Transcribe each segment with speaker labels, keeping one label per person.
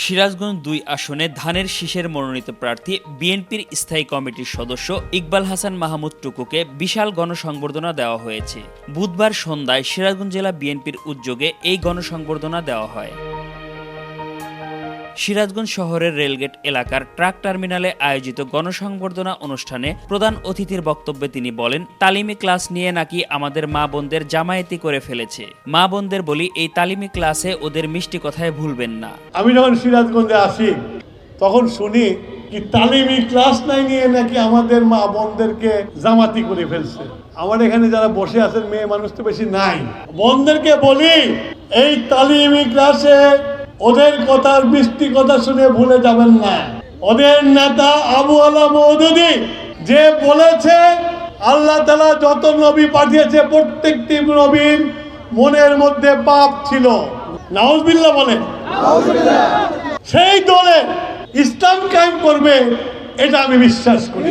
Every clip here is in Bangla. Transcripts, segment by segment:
Speaker 1: সিরাজগঞ্জ দুই আসনে ধানের শীষের মনোনীত প্রার্থী বিএনপির স্থায়ী কমিটির সদস্য ইকবাল হাসান মাহমুদ টুকুকে বিশাল গণসংবর্ধনা দেওয়া হয়েছে। বুধবার সন্ধ্যায় সিরাজগঞ্জ জেলা বিএনপির উদ্যোগে এই গণসংবর্ধনা দেওয়া হয়। সিরাজগঞ্জ শহরের রেলগেট এলাকার ট্রাক টার্মিনালে আয়োজিত গণসংবর্ধনা অনুষ্ঠানে প্রধান অতিথির বক্তব্যে তিনি বলেন, তালিমি ক্লাস নিয়ে নাকি আমাদের মা বোনদের জামায়াতি করে ফেলেছে। মা বোনদের বলি, এই তালিমি ক্লাসে ওদের মিষ্টি কথায় ভুলবেন না।
Speaker 2: আমি যখন সিরাজগঞ্জে আসি, তখন শুনি কি তালিমি ক্লাস নাই নিয়ে নাকি আমাদের মা বোনদেরকে জামাতি করে ফেলছে। আমার এখানে যারা বসে আছেন, মেয়ে মানুষ তো বেশি নাই। বোনদেরকে বলি, এই তালিমি ক্লাসে ওদের কথার বৃষ্টি কথা শুনে ভুলে যাবেন না। ওদের নেতা আবু আলা মৌদুদি যে বলেছে আল্লাহ তালা যত নবী পাঠিয়েছে প্রত্যেকটি নবীর মনের মধ্যে পাপ ছিল। নাউজবিল্লা বলেন। সেই দলে ইসলাম কায়েম করবে এটা আমি বিশ্বাস করি।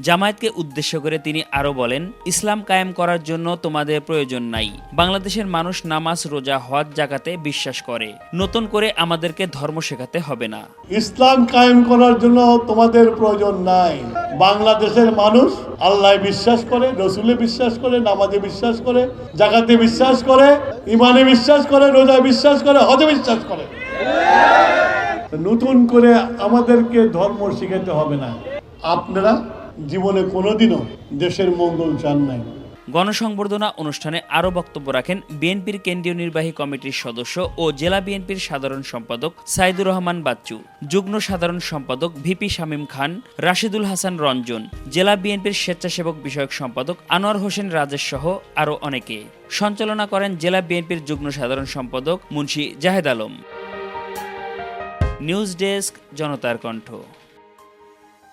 Speaker 1: জামায়াতকে উদ্দেশ্য করে তিনি আরও বলেন, ইসলাম কায়েম করার জন্য তোমাদের প্রয়োজন নাই। বাংলাদেশের মানুষ নামাজ রোজা হজ জাকাতে বিশ্বাস করে। নতুন করে আমাদেরকে ধর্ম শেখাতে হবে না।
Speaker 2: ইসলাম কায়েম করার জন্য তোমাদের প্রয়োজন নাই। বাংলাদেশের মানুষ আল্লাহ বিশ্বাস করে, রসুলে বিশ্বাস করে, নামাজে বিশ্বাস করে, জাকাতে বিশ্বাস করে ইমানে বিশ্বাস করে রোজা বিশ্বাস করে, হজে বিশ্বাস করে। নতুন করে আমাদেরকে ধর্ম শিখাতে হবে না। আপনারা জীবনে কোনোদিনও দেশের মঙ্গল চান নাই।
Speaker 1: গণসংবর্ধনা অনুষ্ঠানে আরও বক্তব্য রাখেন বিএনপির কেন্দ্রীয় নির্বাহী কমিটির সদস্য ও জেলা বিএনপির সাধারণ সম্পাদক সাইদুর রহমান বাচ্চু, যুগ্ম সাধারণ সম্পাদক ভিপি শামীম খান, রাশিদুল হাসান রঞ্জন, জেলা বিএনপির স্বেচ্ছাসেবক বিষয়ক সম্পাদক আনোয়ার হোসেন রাজেশ সহ আরও অনেকে। সঞ্চালনা করেন জেলা বিএনপির যুগ্ম সাধারণ সম্পাদক Munshi Jahed Alam. News desk, Janatar Kantha.